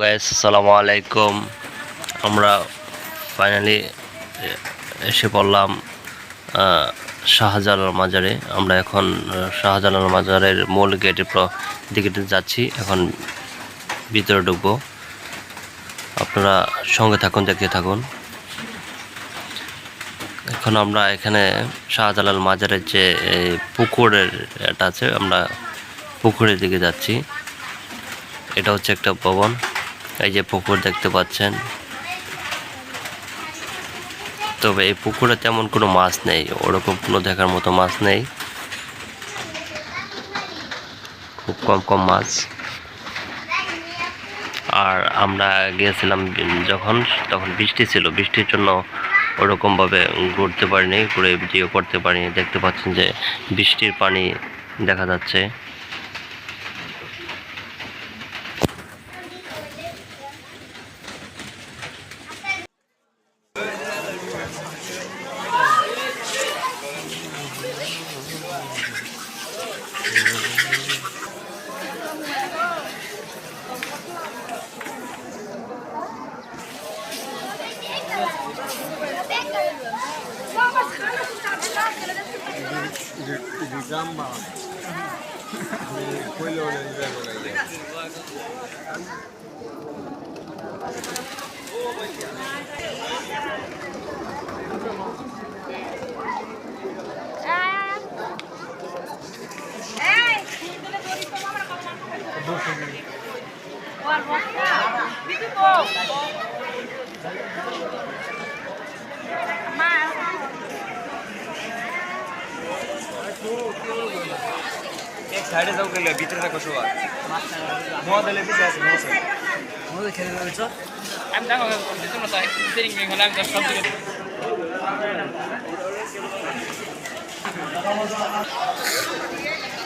Guys আসসালামু আলাইকুম আমরা ফাইনালি এসে পড়লাম শাহজালাল মাজারে। আমরা এখন শাহজালাল মাজারের মূল গেটের দিকে যাচ্ছি। এখন ভিতরে ঢুকবো। আপনারা সঙ্গে থাকুন, দেখতে থাকুন। এখন আমরা এখানে শাহজালাল মাজারের যে পুকুরের এটা আছে, আমরা পুকুরের দিকে যাচ্ছি। এটা হচ্ছে একটা ভবন। এই যে পুকুর দেখতে পাচ্ছেন। তবে এই পুকুরে তেমন কোনো মাছ নেই, ওরকম কোনো দেখার মতো মাছ নেই। খুব কম কম মাছ। আর আমরা গিয়েছিলাম যখন, তখন বৃষ্টি ছিল, বৃষ্টির জন্য ওরকমভাবে ঘুরতে পারিনি, ঘুরে ভিডিও করতে পারিনি। দেখতে পাচ্ছেন যে বৃষ্টির পানি দেখা যাচ্ছে। gamba quello del vero lei एक साढे चौको ल्यायो भित्र त कसो भयो? मदले पिसिरहेको छ हामी त सब्जी Thank.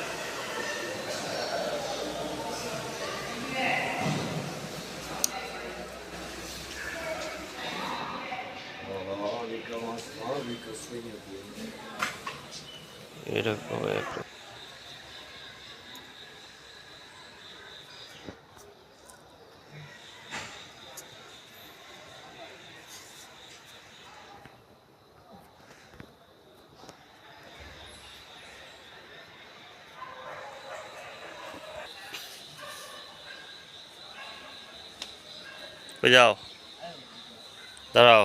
কই যাও দাঁড়াও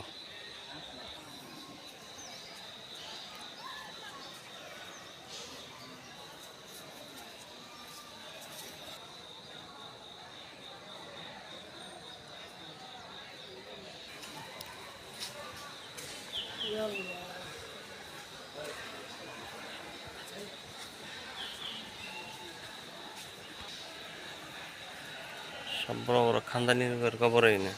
সব বড় বড় খানদানি কবর না।